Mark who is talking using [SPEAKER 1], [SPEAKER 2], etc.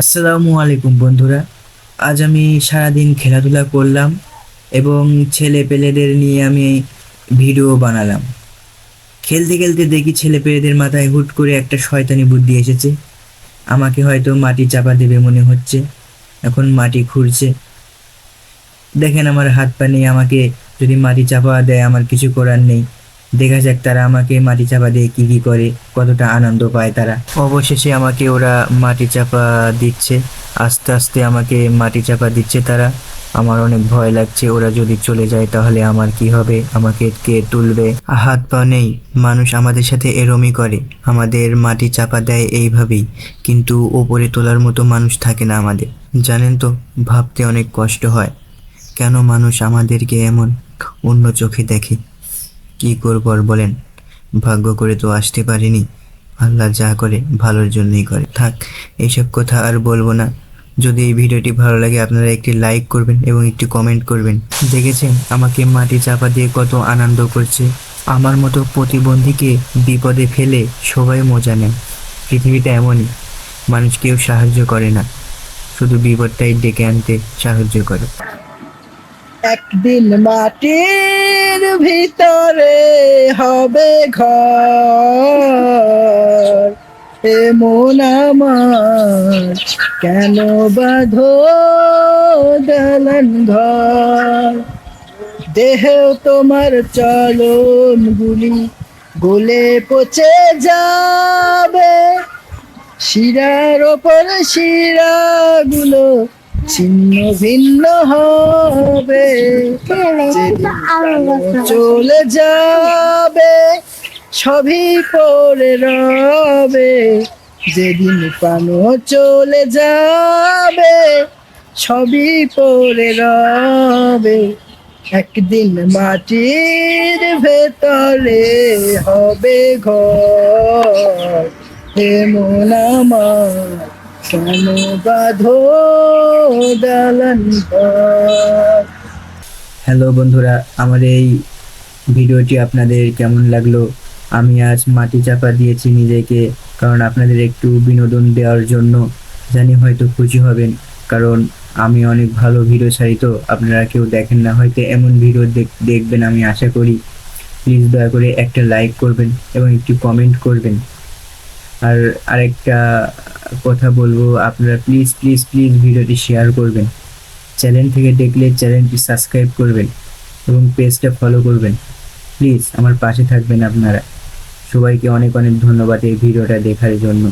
[SPEAKER 1] আসসালামু আলাইকুম, বন্ধুরা। আজ আমি সারাদিন খেলাধুলা করলাম এবং ছেলে পেলেদের নিয়ে আমি ভিডিও বানালাম। খেলতে খেলতে দেখি ছেলে পেলেদের মাথায় হুট করে একটা শয়তানি বুদ্ধি এসেছে। আমাকে হয়তো মাটি চাপা দেবে মনে হচ্ছে। এখন মাটি খুঁড়ছে। দেখেন আমার হাত পা নেই, আমাকে যদি মাটি চাপা দেয়, আমার কিছু করার নেই। দেখা যাক তারা আমাকে মাটি চাপা দিয়ে কি কি করে, কতটা আনন্দ পায় তারা। অবশেষে আমাকে ওরা মাটি চাপা দিচ্ছে, আস্তে আস্তে আমাকে মাটি চাপা দিচ্ছে তারা। আমার অনেক ভয় লাগছে, ওরা যদি চলে যায় তাহলে আমার কি হবে? আমাকে কে তুলবে? হাত পা নেই, মানুষ আমাদের সাথে এরমই করে। আমাদের মাটি চাপা দেয় এইভাবেই, কিন্তু ওপরে তোলার মতো মানুষ থাকে না আমাদের। জানেন তো, ভাবতে অনেক কষ্ট হয়। কেন মানুষ আমাদেরকে এমন অন্য চোখে দেখে? কি করব আর বলেন? ভাগ্য করে তো আসতে পারিনি। আল্লাহ যা করে, ভালোর জন্যই করে। থাক এইসব কথা আর বলব না। যদি এই ভিডিওটি ভালো লাগে, আপনারা একটি লাইক করবেন এবং একটি কমেন্ট করবেন। দেখেছেন? আমাকে মাটি চাপা দিয়ে কত আনন্দ করছে। আমার মতো প্রতিবন্ধীকে বিপদে ফেলে সবাই মজা নেয়। পৃথিবীটা এমনই। মানুষ কেউ সাহায্য করে না। শুধু বিপদটাই ডেকে আনতে সাহায্য করে।
[SPEAKER 2] একদিন মাটির ভিতরে হবে ঘর। এমন আমার কেন বাঁধো দালান ঘর? দেহ তোমার চলন গুলি গলে পচে যাবে। শিরার ওপর শিরাগুলো ছিন্ন ভিন্ন হবে। চলে যাবে, সবই পড়ে রবে। যেদিন প্রাণ চলে যাবে, সবই পড়ে রবে। একদিন মাটির ভেতরে হবে ঘর, এমন আমার কেন বাঁধো দালান
[SPEAKER 1] হ্যালো বন্ধুরা, আমার এই ভিডিওটি আপনাদের কেমন লাগল? আমি আজ মাটি চাপা দিয়েছি নিজেকে, কারণ আপনাদের একটু বিনোদন দেওয়ার জন্য। জানি হয়তো খুশি হবেন, কারণ আমি অনেক ভালো ভিডিও ছাড়ি তো, আপনারা কেউ দেখেন না, হয়তো এমন ভিডিও দেখ- দেখবেন আমি আশা করি। প্লিজ দয়া করে একটা লাইক করবেন এবং একটু কমেন্ট করবেন। আর আরেকটা কথা বলব, আপনারা প্লিজ প্লিজ প্লিজ ভিডিওটি শেয়ার করবেন। চ্যানেল থেকে দেখলে চ্যানেলটি সাবস্ক্রাইব করবেন এবং পেজটা ফলো করবেন। প্লিজ আমার পাশে থাকবেন আপনারা। সবাইকে অনেক অনেক ধন্যবাদ এই ভিডিওটা দেখার জন্য।